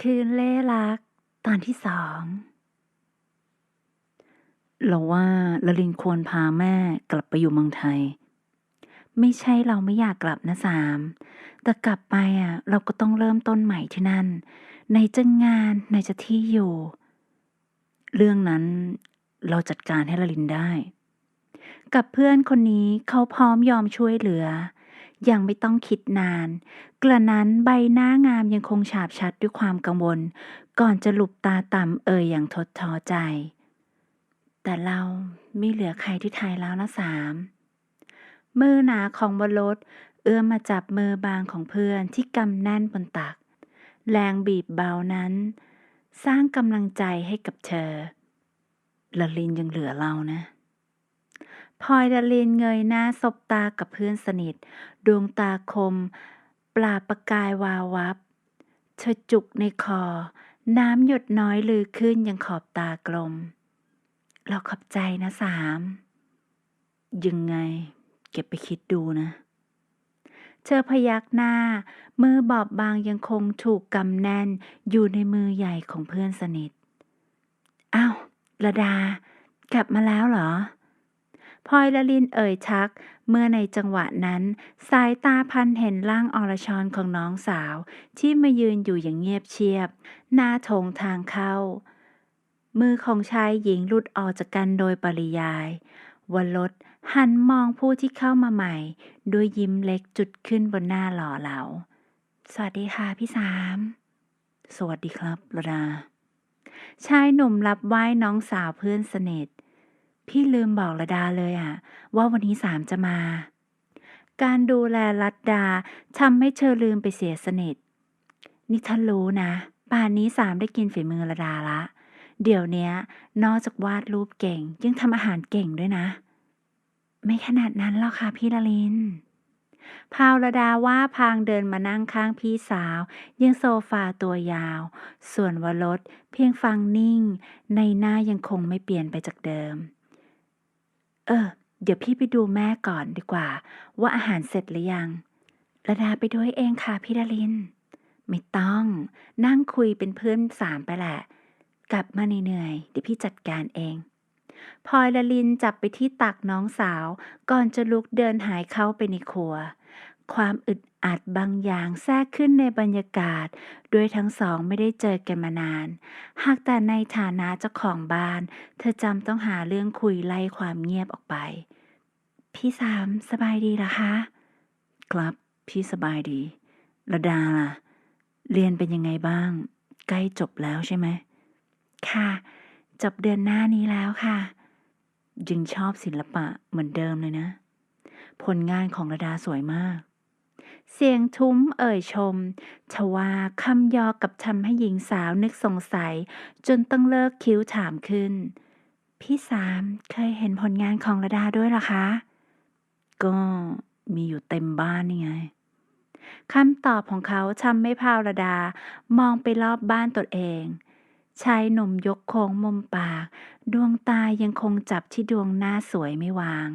คืนเล่รัก ตอนที่สอง เราว่าละลินควรพาแม่กลับไปอยู่เมืองไทย ไม่ใช่เราไม่อยากกลับนะสาม แต่กลับไปอะ เราก็ต้องเริ่มต้นใหม่ที่นั่น ในจะงานในจะที่อยู่ เรื่องนั้นเราจัดการให้ละลินได้ กับเพื่อนคนนี้เขาพร้อมยอมช่วยเหลือ ยังไม่ต้องคิดนาน กระนั้นใบหน้างามยังคงฉาบชัดด้วยความกังวล ก่อนจะหลุบตาต่ำเอ่ยอย่างทดท้อใจ แต่เราไม่เหลือใครที่ไทยแล้วนะสามมือหนาของบนรถเอื้อมมาจับมือบางของเพื่อนที่กำแน่นบนตัก แรงบีบเบานั้น สร้างกำลังใจให้กับเธอละลินยังเหลือเรานะ พลอยดาลินเงยหน้าสบตากับเพื่อนสนิท ดวงตาคม ปลาประกายวาววับเธอจุกในคอ น้ำหยดน้อยลือขึ้นยังขอบตากลม เราขอบใจนะสาม ยังไง เก็บไปคิดดูนะ เธอพยักหน้า มือบอบบางยังคงถูกกำแน่นอยู่ในมือใหญ่ของเพื่อนสนิท อ้าวระดากลับมาแล้วเหรอ พลอยละลินเอ่ยทัก เมื่อในจังหวะนั้น สายตาพันเห็นร่างอรชรของน้องสาว ที่มายืนอยู่อย่างเงียบเชียบ หน้าโถงทางเข้า มือของชายหญิงหลุดออกจากกันโดยปริยายวลดหันมองผู้ที่เข้ามาใหม่ ด้วยยิ้มเล็กจุดขึ้นบนหน้าหล่อเหลา สวัสดีค่ะพี่สาม สวัสดีครับระดาชายหนุ่มรับไหว้น้องสาวเพื่อนสนิท พี่ลืมบอกระดาเลยอะว่าวันนี้สามจะมา การดูแลรัดดาทำให้เธอลืมไปเสียสนิท นี่ท่านรู้นะ ป่านนี้สามได้กินฝีมือระดาละ เดี๋ยวเนี้ยนอกจากวาดรูปเก่ง ยังทำอาหารเก่งด้วยนะ ไม่ขนาดนั้นหรอกค่ะพี่ละลินพาวระดาว่าพางเดินมานั่งข้างพี่สาว ยังโซฟาตัวยาว ส่วนวรสเพียงฟังนิ่ง ในหน้ายังคงไม่เปลี่ยนไปจากเดิม เออ เดี๋ยวพี่ไปดูแม่ก่อนดีกว่า ว่าอาหารเสร็จหรือยังระดาไปด้วยเองค่ะพี่ดาริน ไม่ต้อง นั่งคุยเป็นเพื่อนสามไปแหละ กลับมาเหนื่อยๆเดี๋ยวพี่จัดการเองพลอยละลินจับไปที่ตักน้องสาว ก่อนจะลุกเดินหายเข้าไปในครัว ความอึดอัดบางอย่างแทรกขึ้นในบรรยากาศโดยทั้งสองไม่ได้เจอกันมานาน หากแต่ในฐานะเจ้าของบ้าน เธอจำต้องหาเรื่องคุยไล่ความเงียบออกไป พี่สามสบายดีหรอคะ ครับพี่สบายดี ระดาล่ะ เรียนเป็นยังไงบ้าง ใกล้จบแล้วใช่ไหม ค่ะ จบเดือนหน้านี้แล้วค่ะ ยังชอบศิลปะเหมือนเดิมเลยนะ ผลงานของระดาสวยมาก เสียงทุ้มเอ่ยชมทว่าคำยอกับทำให้หญิงสาวนึกสงสัย จนต้องเลิกคิ้วถามขึ้น พี่สามเคยเห็นผลงานของระดาด้วยหรอคะ ก็มีอยู่เต็มบ้านนี่ไงคำตอบของเขาทำให้พาวระดา มองไปรอบบ้านตนเอง ชายหนุ่มยกโค้งมุมปาก ดวงตายังคงจับที่ดวงหน้าสวยไม่วาง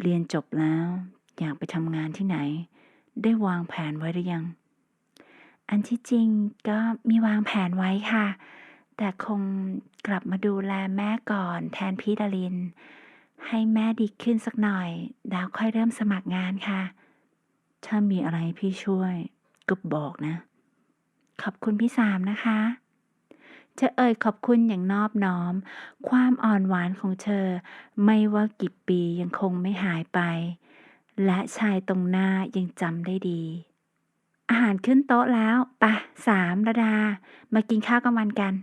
เรียนจบแล้ว อยากไปทำงานที่ไหน ได้วางแผนไว้หรือยัง อันที่จริงก็มีวางแผนไว้ค่ะ แต่คงกลับมาดูแลแม่ก่อนแทนพี่ดาริน ให้แม่ดีขึ้นสักหน่อย ดาวค่อยเริ่มสมัครงานค่ะ ถ้ามีอะไรพี่ช่วย ก็บอกนะ ขอบคุณพี่สามนะคะเธอเอ่ยขอบคุณอย่างนอบน้อม ความอ่อนหวานของเธอ ไม่ว่ากี่ปียังคงไม่หายไป และชายตรงหน้ายังจำได้ดี อาหารขึ้นโต๊ะแล้วปะสามระดา มากินข้าวกลางวันกัน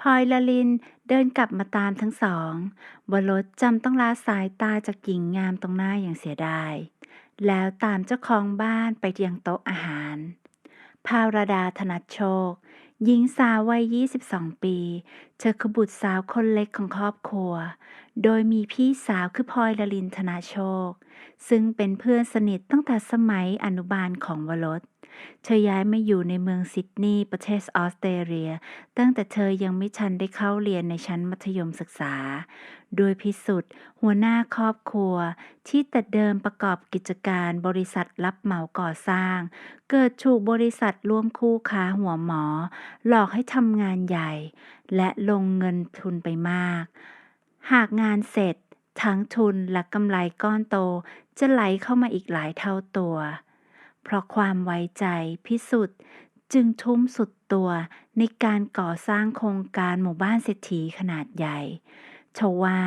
พลอยละลินเดินกลับมาตามทั้งสองบนรถจำต้องลาสายตาจากหญิงงามตรงหน้าอย่างเสียดาย แล้วตามเจ้าของบ้านไปยังโต๊ะอาหาร ภาวรดาธนัดโชค หญิงสาววัย 22 ปี เธอคือบุตรสาวคนเล็กของครอบครัว โดยมีพี่สาวคือพลอยลลินธนาโชค ซึ่งเป็นเพื่อนสนิทตั้งแต่สมัยอนุบาลของวรส เธอย้ายมาอยู่ในเมืองซิดนีย์ประเทศออสเตรเลีย ตั้งแต่เธอยังไม่ทันได้เข้าเรียนในชั้นมัธยมศึกษา โดยพิสุทธิ์หัวหน้าครอบครัว ที่แต่เดิมประกอบกิจการบริษัทรับเหมาก่อสร้าง เกิดถูกบริษัทร่วมคู่ค้าหัวหมอ หลอกให้ทำงานใหญ่ และลงเงินทุนไปมาก หากงานเสร็จทั้งทุนและกำไรก้อนโตจะไหลเข้ามาอีกหลายเท่าตัว เพราะความไว้ใจพิสุทธิ์จึงทุ่มสุดตัวในการก่อสร้างโครงการหมู่บ้านเศรษฐีขนาดใหญ่ทว่า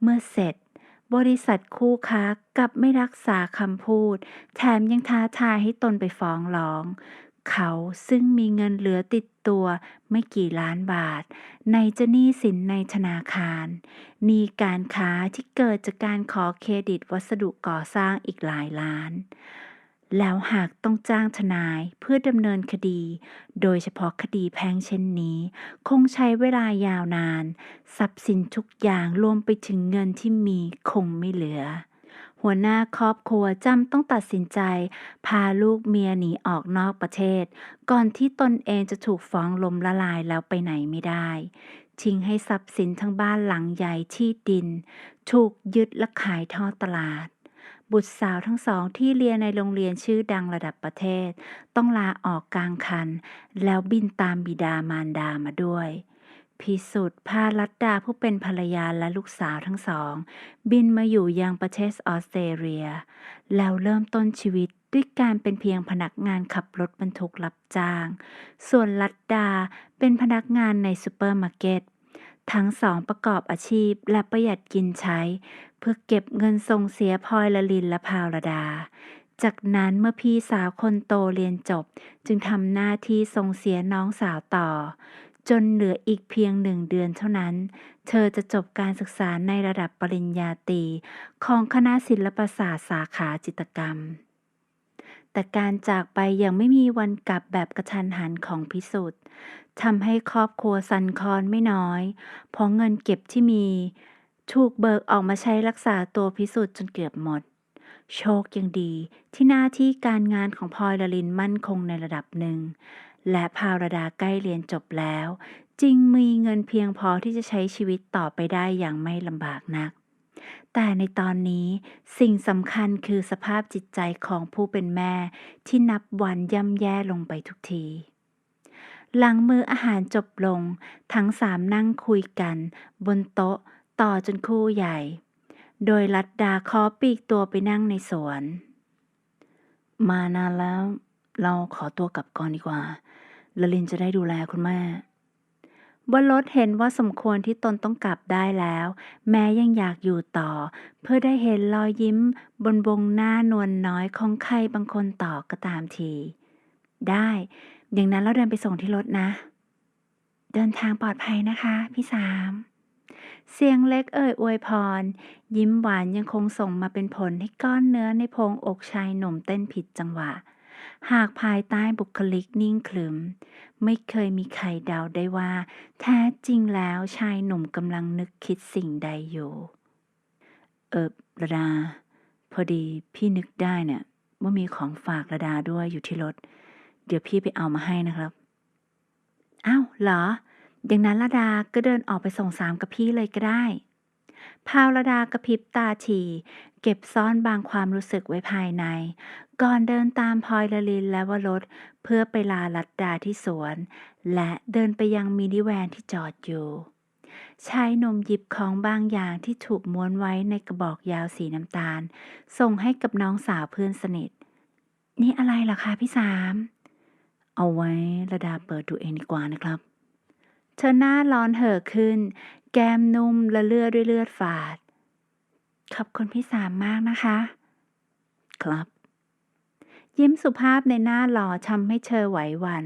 เมื่อเสร็จ บริษัทคู่ค้ากลับไม่รักษาคำพูด แถมยังท้าทายให้ตนไปฟ้องร้อง เขาซึ่งมีเงินเหลือติดตัวไม่กี่ล้านบาท ในจะหนี้สินในธนาคารหนี้การค้าที่เกิดจากการขอเครดิตวัสดุก่อสร้างอีกหลายล้าน แล้วหากต้องจ้างทนายเพื่อดำเนินคดี โดยเฉพาะคดีแพ่งเช่นนี้ คงใช้เวลายาวนาน ทรัพย์สินทุกอย่างรวมไปถึงเงินที่มีคงไม่เหลือ หัวหน้าครอบครัวจำต้องตัดสินใจ พาลูกเมียหนีออกนอกประเทศ ก่อนที่ตนเองจะถูกฟ้องล้มละลายแล้วไปไหนไม่ได้ทิ้งให้ทรัพย์สินทั้งบ้านหลังใหญ่ที่ดิน ถูกยึดและขายทอดตลาด บุตรสาวทั้งสองที่เรียนในโรงเรียนชื่อดังระดับประเทศ ต้องลาออกกลางคัน แล้วบินตามบิดามารดามาด้วยพิสุทธิ์พาลัดดาผู้เป็นภรรยาและลูกสาวทั้งสอง บินมาอยู่ยังประเทศออสเตรเลีย แล้วเริ่มต้นชีวิตด้วยการเป็นเพียงพนักงานขับรถบรรทุกรับจ้าง ส่วนลัดดาเป็นพนักงานในซูเปอร์มาร์เก็ต ทั้งสองประกอบอาชีพและประหยัดกินใช้เพื่อเก็บเงินส่งเสียพลอยละลินและพาวระดา จากนั้นเมื่อพี่สาวคนโตเรียนจบ จึงทำหน้าที่ส่งเสียน้องสาวต่อ จนเหลืออีกเพียงหนึ่งเดือนเท่านั้น เธอจะจบการศึกษาในระดับปริญญาตรีของคณะศิลปศาสตร์สาขาจิตรกรรม แต่การจากไปยังไม่มีวันกลับแบบกระทันหันของพิสุทธิ์ทำให้ครอบครัวสันคอนไม่น้อย เพราะเงินเก็บที่มี ถูกเบิกออกมาใช้รักษาตัวพิสุทธิ์จนเกือบหมด โชคยังดีที่หน้าที่การงานของพลอยละลินมั่นคงในระดับหนึ่ง และพาวรดาใกล้เรียนจบแล้ว จึงมีเงินเพียงพอที่จะใช้ชีวิตต่อไปได้อย่างไม่ลำบากนัก แต่ในตอนนี้สิ่งสำคัญคือสภาพจิตใจของผู้เป็นแม่ที่นับวันย่ำแย่ลงไปทุกทีหลังมื้ออาหารจบลง ทั้งสามนั่งคุยกัน บนโต๊ะ ต่อจนคู่ใหญ่ โดยลัดดาขอปีกตัวไปนั่งในสวน มานานแล้ว เราขอตัวกลับก่อนดีกว่าละลินจะได้ดูแลคุณแม่วรสเห็นว่าสมควรที่ตนต้องกลับได้แล้ว แม้ยังอยากอยู่ต่อ เพื่อได้เห็นรอยยิ้ม บนบงหน้านวลน้อยของใครบางคนต่อก็ตามที ได้ อย่างนั้นเราเดินไปส่งที่รถนะ เดินทางปลอดภัยนะคะ พี่สาม เสียงเล็กเอ่ยอวยพร ยิ้มหวานยังคงส่งมาเป็นผลให้ก้อนเนื้อในโพรงอกชายหนุ่มเต้นผิดจังหวะ หากภายใต้บุคลิกนิ่งขรึม ไม่เคยมีใครเดาได้ว่า แท้จริงแล้วชายหนุ่มกำลังนึกคิดสิ่งใดอยู่ เออระดา พอดีพี่นึกได้เนี่ยว่ามีของฝากระดาด้วยอยู่ที่รถ เดี๋ยวพี่ไปเอามาให้นะครับ อ้าวเหรอ อย่างนั้นระดาก็เดินออกไปส่งสามกับพี่เลยก็ได้ พาวระดากระพริบตาทีเก็บซ่อนบางความรู้สึกไว้ภายใน ก่อนเดินตามพลอยละลินและวรสเพื่อไปลาลัดดาที่สวน และเดินไปยังมินิแวนที่จอดอยู่ชายหนุ่มหยิบของบางอย่างที่ถูกม้วนไว้ในกระบอกยาวสีน้ำตาล ส่งให้กับน้องสาวเพื่อนสนิท นี่อะไรเหรอคะพี่สาม เอาไว้ระดาเปิดดูเองดีกว่านะครับ เธอหน้าร้อนเห่อขึ้น แก้มนุ่มและเลือดด้วยเลือดฝาด ขอบคุณพี่สามมากนะคะ ครับ ยิ้มสุภาพในหน้าหล่อทำให้เธอไหวหวัน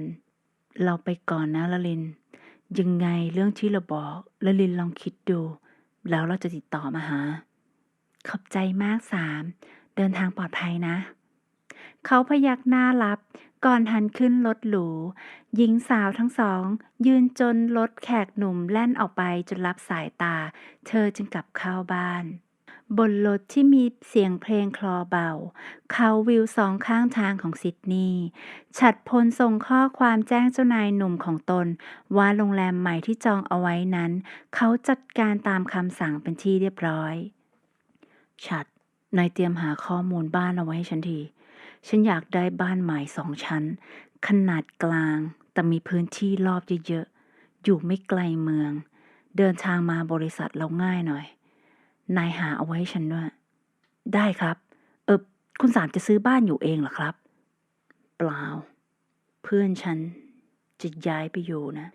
เราไปก่อนนะละลิน ยังไงเรื่องที่เราบอกละลินลองคิดดู แล้วเราจะติดต่อมาหา ขอบใจมากสาม เดินทางปลอดภัยนะ เขาพยักหน้ารับ ก่อนหันขึ้นรถหรู หญิงสาวทั้งสอง ยืนจนรถแขกหนุ่มแล่นออกไปจนรับสายตา เธอจึงกลับเข้าบ้านบนรถที่มีเสียงเพลงคลอเบา เขาวิวสองข้างทางของซิดนีย์ฉัดพลส่งข้อความแจ้งเจ้านายหนุ่มของตน ว่าโรงแรมใหม่ที่จองเอาไว้นั้น เขาจัดการตามคำสั่งเป็นที่เรียบร้อย ฉัดนายเตรียมหาข้อมูลบ้านเอาไว้ให้ฉันที ฉันอยากได้บ้านใหม่สองชั้น ขนาดกลาง แต่มีพื้นที่รอบเยอะๆ อยู่ไม่ไกลเมือง เดินทางมาบริษัทเราง่ายหน่อย นายหาเอาไว้ให้ฉันด้วย ได้ครับ เออคุณสามจะซื้อบ้านอยู่เองเหรอครับ เปล่า เพื่อนฉันจะย้ายไปอยู่นะ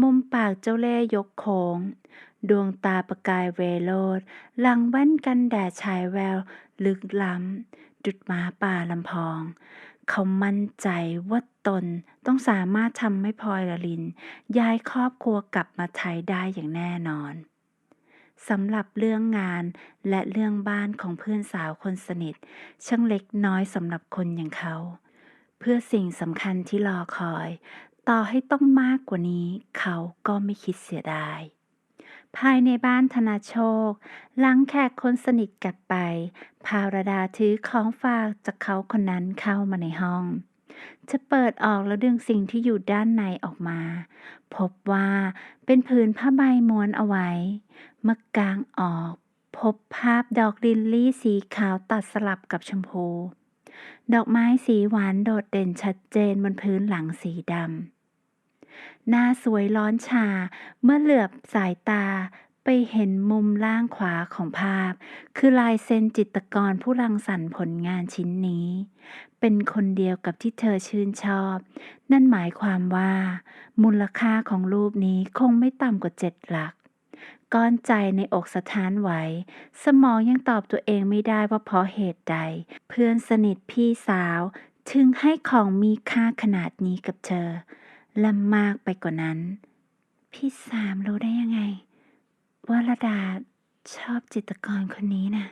มุมปากเจ้าเล่ยกโค้ง ดวงตาประกายเวโรดหลังแว่นกันแดดฉายแวว ลึกล้ำ ดุดหมาป่าลำพอง เขามั่นใจว่าตนต้องสามารถทำให้พลอยละลิน ย้ายครอบครัวกลับมาไทยได้อย่างแน่นอนสำหรับเรื่องงานและเรื่องบ้านของเพื่อนสาวคนสนิท ช่างเล็กน้อยสำหรับคนอย่างเขา เพื่อสิ่งสำคัญที่รอคอย ต่อให้ต้องมากกว่านี้ เขาก็ไม่คิดเสียดาย ภายในบ้านธนาโชค หลังแขกคนสนิทกลับไปพาวรดาถือของฝากจากเขาคนนั้นเข้ามาในห้อง จะเปิดออกแล้วดึงสิ่งที่อยู่ด้านในออกมา พบว่าเป็นผืนผ้าใบม้วนเอาไว้ เมื่อกางออก พบภาพดอกลิลลี่สีขาวตัดสลับกับชมพู ดอกไม้สีหวานโดดเด่นชัดเจนบนพื้นหลังสีดำ หน้าสวยร้อนชา เมื่อเหลือบสายตาไปเห็นมุมล่างขวาของภาพ คือลายเซ็นจิตรกรผู้รังสรรค์ผลงานชิ้นนี้ เป็นคนเดียวกับที่เธอชื่นชอบ นั่นหมายความว่า มูลค่าของรูปนี้คงไม่ต่ำกว่าเจ็ดหลักก้อนใจในอกสะท้านไหว สมองยังตอบตัวเองไม่ได้ว่าเพราะเหตุใด เพื่อนสนิทพี่สาว ถึงให้ของมีค่าขนาดนี้กับเธอ และมากไปกว่านั้น พี่สามรู้ได้ยังไง ว่าระดาชอบจิตกรคนนี้นะ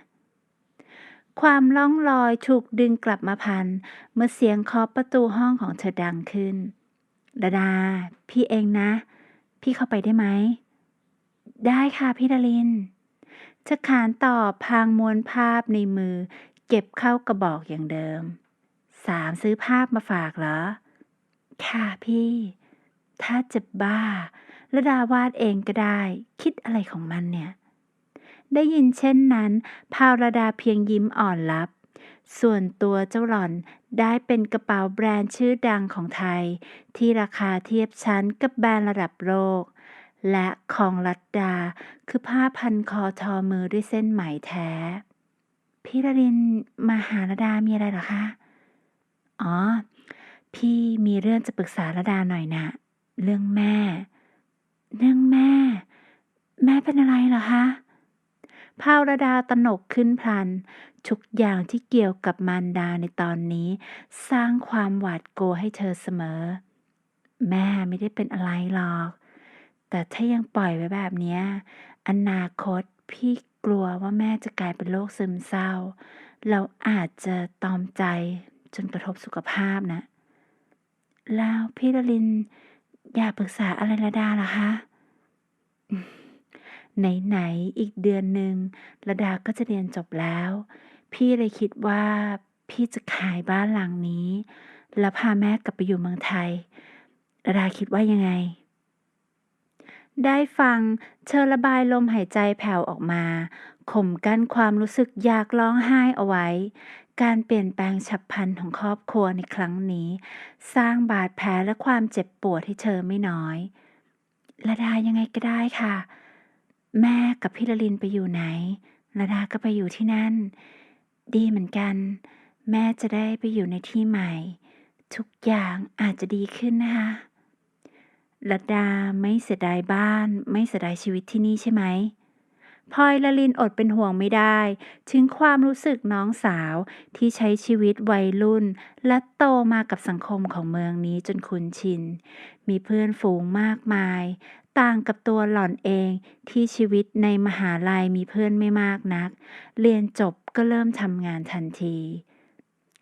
ความล่องลอยถูกดึงกลับมาพัน เมื่อเสียงเคาะประตูห้องของเธอดังขึ้นระดา พี่เองนะ พี่เข้าไปได้ไหม ได้ค่ะพี่ดารินจะขานตอบพางมวลภาพในมือ เก็บเข้ากระบอกอย่างเดิม สามซื้อภาพมาฝากเหรอ ค่ะพี่ ถ้าจะบ้าระดาวาดเองก็ได้ คิดอะไรของมันเนี่ย ได้ยินเช่นนั้น พาวระดาเพียงยิ้มอ่อนลับ ส่วนตัวเจ้าหล่อนได้เป็นกระเป๋าแบรนด์ชื่อดังของไทย ที่ราคาเทียบชั้นกับแบรนด์ระดับโลก และของรัตดาคือผ้าพันคอทอมือด้วยเส้นไหมแท้ พี่ระดินมาหาระดามีอะไรหรอคะ อ๋อ พี่มีเรื่องจะปรึกษาระดาหน่อยนะ เรื่องแม่ เรื่องแม่ แม่เป็นอะไรเหรอคะพาวระดาตนกขึ้นพลัน ทุกอย่างที่เกี่ยวกับมารดาในตอนนี้ สร้างความหวาดกลัวให้เธอเสมอ แม่ไม่ได้เป็นอะไรหรอก แต่ถ้ายังปล่อยไว้แบบนี้ อนาคตพี่กลัวว่าแม่จะกลายเป็นโรคซึมเศร้า เราอาจจะตอมใจจนกระทบสุขภาพนะ แล้วพี่ดลิน อยากปรึกษาอะไรระดาล่ะคะไหนๆอีกเดือนหนึ่งระดาก็จะเรียนจบแล้ว พี่เลยคิดว่า พี่จะขายบ้านหลังนี้ แล้วพาแม่กลับไปอยู่เมืองไทยระดาคิดว่ายังไง ได้ฟังเธอระบายลมหายใจแผ่วออกมาข่มกั้นความรู้สึกอยากร้องไห้เอาไว้ การเปลี่ยนแปลงฉับพลันของครอบครัวในครั้งนี้ สร้างบาดแผลและความเจ็บปวดให้เธอไม่น้อยระดายังไงก็ได้ค่ะ แม่กับพี่ละลินไปอยู่ไหนระดาก็ไปอยู่ที่นั่น ดีเหมือนกัน แม่จะได้ไปอยู่ในที่ใหม่ ทุกอย่างอาจจะดีขึ้นนะคะรัดดาไม่เสียดายบ้าน ไม่เสียดายชีวิตที่นี่ใช่ไหม พลอยละลินอดเป็นห่วงไม่ได้ ถึงความรู้สึกน้องสาวที่ใช้ชีวิตวัยรุ่น และโตมากับสังคมของเมืองนี้จนคุ้นชิน มีเพื่อนฝูงมากมาย ต่างกับตัวหล่อนเองที่ชีวิตในมหาลัยมีเพื่อนไม่มากนัก เรียนจบก็เริ่มทำงานทันที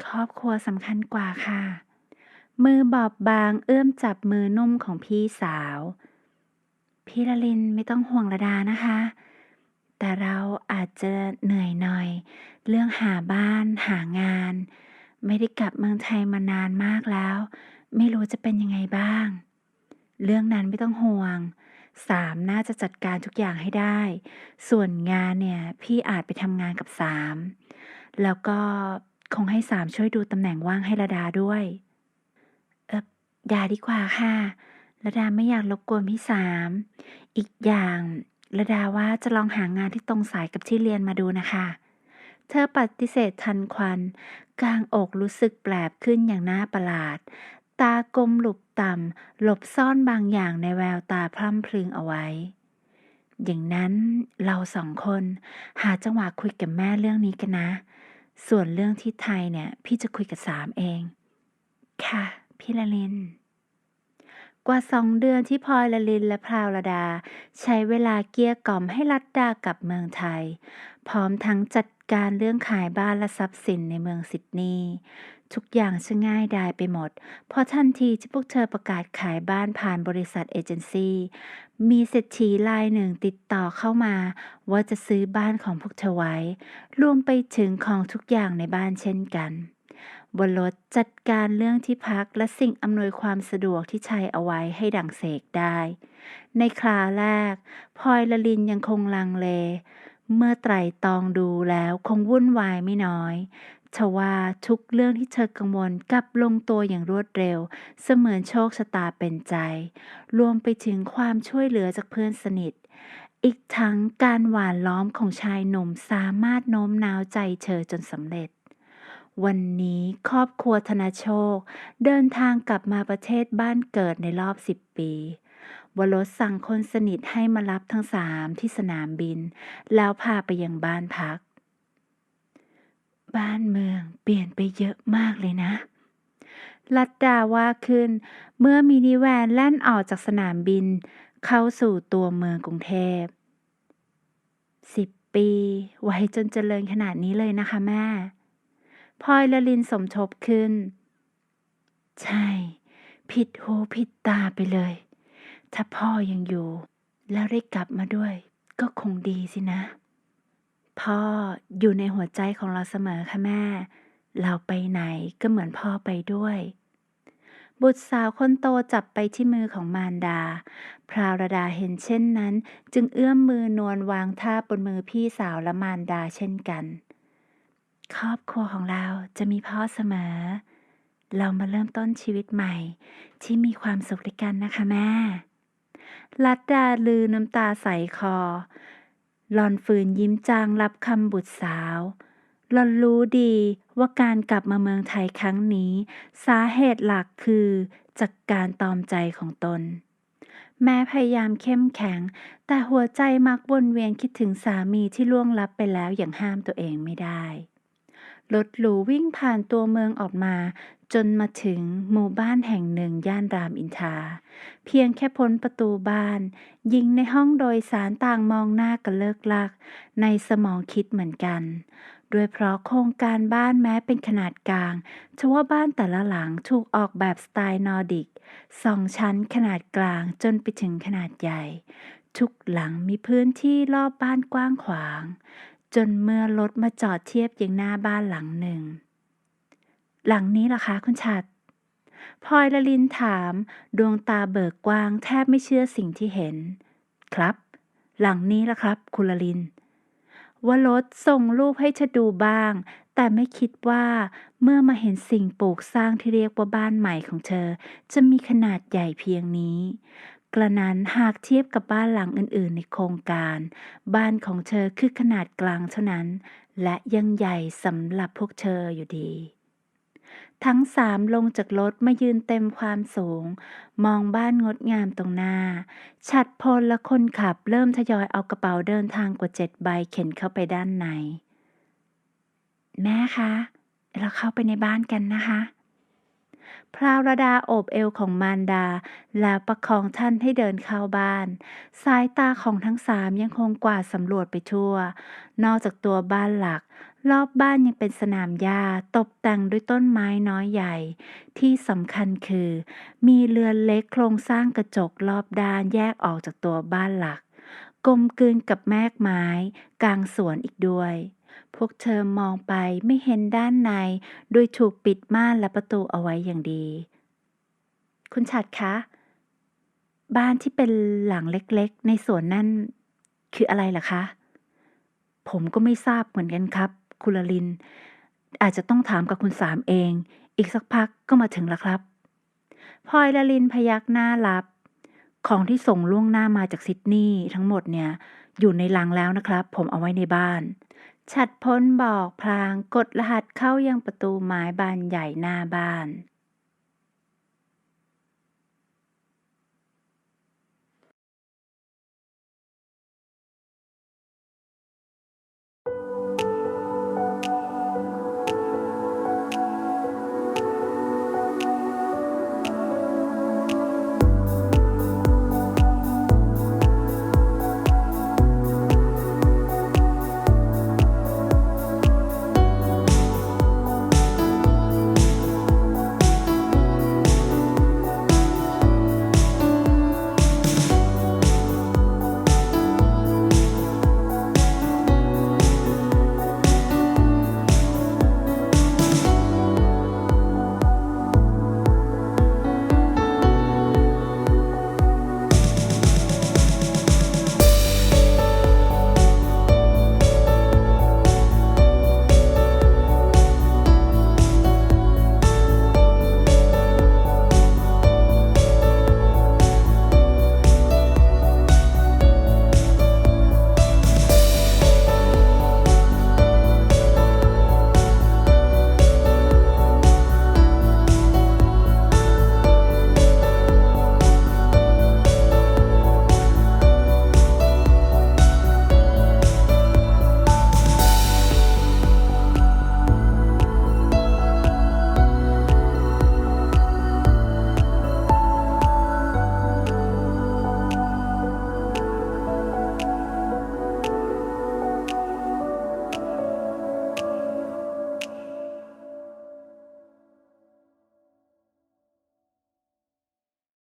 ครอบครัวสำคัญกว่าค่ะ มือบอบบางเอื้อมจับมือนุ่มของพี่สาว พี่ละลินไม่ต้องห่วงระดานะคะ แต่เราอาจจะเหนื่อยหน่อย เรื่องหาบ้านหางาน ไม่ได้กลับเมืองไทยมานานมากแล้ว ไม่รู้จะเป็นยังไงบ้าง เรื่องนั้นไม่ต้องห่วงสามน่าจะจัดการทุกอย่างให้ได้ ส่วนงานเนี่ย พี่อาจไปทำงานกับสามแล้วก็คงให้สามช่วยดูตำแหน่งว่างให้ระดาด้วย เอออย่าดีกว่าค่ะระดาไม่อยากรบกวนพี่สาม อีกอย่าง ระดาว่าจะลองหางานที่ตรงสายกับที่เรียนมาดูนะคะ เธอปฏิเสธทันควัน กลางอกรู้สึกแปลบขึ้นอย่างน่าประหลาด ตากลมหลุบต่ำ หลบซ่อนบางอย่างในแววตาพร่ำพรึงเอาไว้ อย่างนั้นเราสองคนหาจังหวะคุยกับแม่เรื่องนี้กันนะ ส่วนเรื่องที่ไทยเนี่ย พี่จะคุยกับสามเอง ค่ะ พี่ละลิน กว่าสองเดือนที่พลอยละลินและพราวระดา ใช้เวลาเกลี้ยกล่อมให้รัดดากลับเมืองไทย พร้อมทั้งจัดการเรื่องขายบ้านและทรัพย์สินในเมืองซิดนีย์ทุกอย่างช่างง่ายดายไปหมด เพราะทันทีที่พวกเธอประกาศขายบ้านผ่านบริษัทเอเจนซี่มีเศรษฐีรายหนึ่งติดต่อเข้ามา ว่าจะซื้อบ้านของพวกเธอไว้ รวมไปถึงของทุกอย่างในบ้านเช่นกัน บนรถจัดการเรื่องที่พักและสิ่งอำนวยความสะดวกที่ใช้เอาไว้ให้ดังเสกได้ ในคราแรกพลอยละลินยังคงลังเล เมื่อไตรตองดูแล้วคงวุ่นวายไม่น้อยทว่าทุกเรื่องที่เธอกังวลกลับลงตัวอย่างรวดเร็ว เสมือนโชคชะตาเป็นใจ รวมไปถึงความช่วยเหลือจากเพื่อนสนิท อีกทั้งการหวานล้อมของชายหนุ่มสามารถโน้มน้าวใจเธอจนสำเร็จ วันนี้ครอบครัวธนโชค เดินทางกลับมาประเทศบ้านเกิดในรอบสิบปีวรสสั่งคนสนิทให้มารับทั้งสามที่สนามบิน แล้วพาไปยังบ้านพัก บ้านเมืองเปลี่ยนไปเยอะมากเลยนะ ลัดดาว่าขึ้น เมื่อมินิแวนแล่นออกจากสนามบิน เข้าสู่ตัวเมืองกรุงเทพสิบปีไว้จนเจริญขนาดนี้เลยนะคะแม่ พลอยละลินสมทบขึ้น ใช่ ผิดหูผิดตาไปเลย ถ้าพ่อยังอยู่ แล้วได้กลับมาด้วย ก็คงดีสินะ พ่ออยู่ในหัวใจของเราเสมอค่ะแม่ เราไปไหนก็เหมือนพ่อไปด้วยบุตรสาวคนโตจับไปที่มือของมารดา พราวรดาเห็นเช่นนั้น จึงเอื้อมมือนวลวางท่าบนมือพี่สาวและมารดาเช่นกัน ครอบครัวของเราจะมีพ่อเสมอ เรามาเริ่มต้นชีวิตใหม่ ที่มีความสุขด้วยกันนะคะแม่ ลัดดาลือน้ำตาใสคอ หลอนฝืนยิ้มจางรับคำบุตรสาว หลอนรู้ดีว่าการกลับมาเมืองไทยครั้งนี้ สาเหตุหลักคือจากการตอมใจของตน แม้พยายามเข้มแข็ง แต่หัวใจมักวนเวียนคิดถึงสามีที่ล่วงลับไปแล้วอย่างห้ามตัวเองไม่ได้ รถหรูวิ่งผ่านตัวเมืองออกมา จนมาถึงหมู่บ้านแห่งหนึ่งย่านรามอินทราเพียงแค่พ้นประตูบ้าน ยิงในห้องโดยสารต่างมองหน้ากันเลิกลัก ในสมองคิดเหมือนกันด้วยเพราะโครงการบ้านแม้เป็นขนาดกลางทว่าบ้านแต่ละหลังถูกออกแบบสไตล์นอร์ดิกสองชั้นขนาดกลางจนไปถึงขนาดใหญ่ ทุกหลังมีพื้นที่รอบบ้านกว้างขวาง จนเมื่อรถมาจอดเทียบยังหน้าบ้านหลังหนึ่ง หลังนี้ล่ะคะคุณชัดพลอยละลินถาม ดวงตาเบิกกว้างแทบไม่เชื่อสิ่งที่เห็น ครับ หลังนี้ล่ะครับ คุณละลินวรสส่งรูปให้เธอดูบ้าง แต่ไม่คิดว่าเมื่อมาเห็นสิ่งปลูกสร้างที่เรียกว่าบ้านใหม่ของเธอ จะมีขนาดใหญ่เพียงนี้ กระนั้นหากเทียบกับบ้านหลังอื่นๆ ในโครงการ บ้านของเธอคือขนาดกลางเท่านั้น และยังใหญ่สำหรับพวกเธออยู่ดี ทั้งสามลงจากรถมายืนเต็มความสูง มองบ้านงดงามตรงหน้า ฉัดพลและคนขับเริ่มทยอยเอากระเป๋าเดินทางกว่าเจ็ดใบเข็นเข้าไปด้านใน แม่คะ เราเข้าไปในบ้านกันนะคะ พราวรดาโอบเอวของมารดา แล้วประคองท่านให้เดินเข้าบ้าน สายตาของทั้งสามยังคงกวาดสำรวจไปทั่ว นอกจากตัวบ้านหลัก รอบบ้านยังเป็นสนามหญ้าตกแต่งด้วยต้นไม้น้อยใหญ่ ที่สำคัญคือ มีเรือนเล็กโครงสร้างกระจกรอบด้านแยกออกจากตัวบ้านหลักกลมกลืนกับแมกไม้ กลางสวนอีกด้วย พวกเธอมองไปไม่เห็นด้านใน โดยถูกปิดม่านและประตูเอาไว้อย่างดี คุณฉัดคะ บ้านที่เป็นหลังเล็กๆ ในสวนนั่น คืออะไรล่ะคะ ผมก็ไม่ทราบเหมือนกันครับ คุณลลิน อาจจะต้องถามกับคุณสามเอง อีกสักพักก็มาถึงแล้วครับพลอยละลินพยักหน้ารับ ของที่ส่งล่วงหน้ามาจากซิดนีย์ทั้งหมดเนี่ย อยู่ในลังแล้วนะครับ ผมเอาไว้ในบ้าน ฉัดพ้นบอกพลางกดรหัสเข้ายังประตูไม้บานใหญ่หน้าบ้าน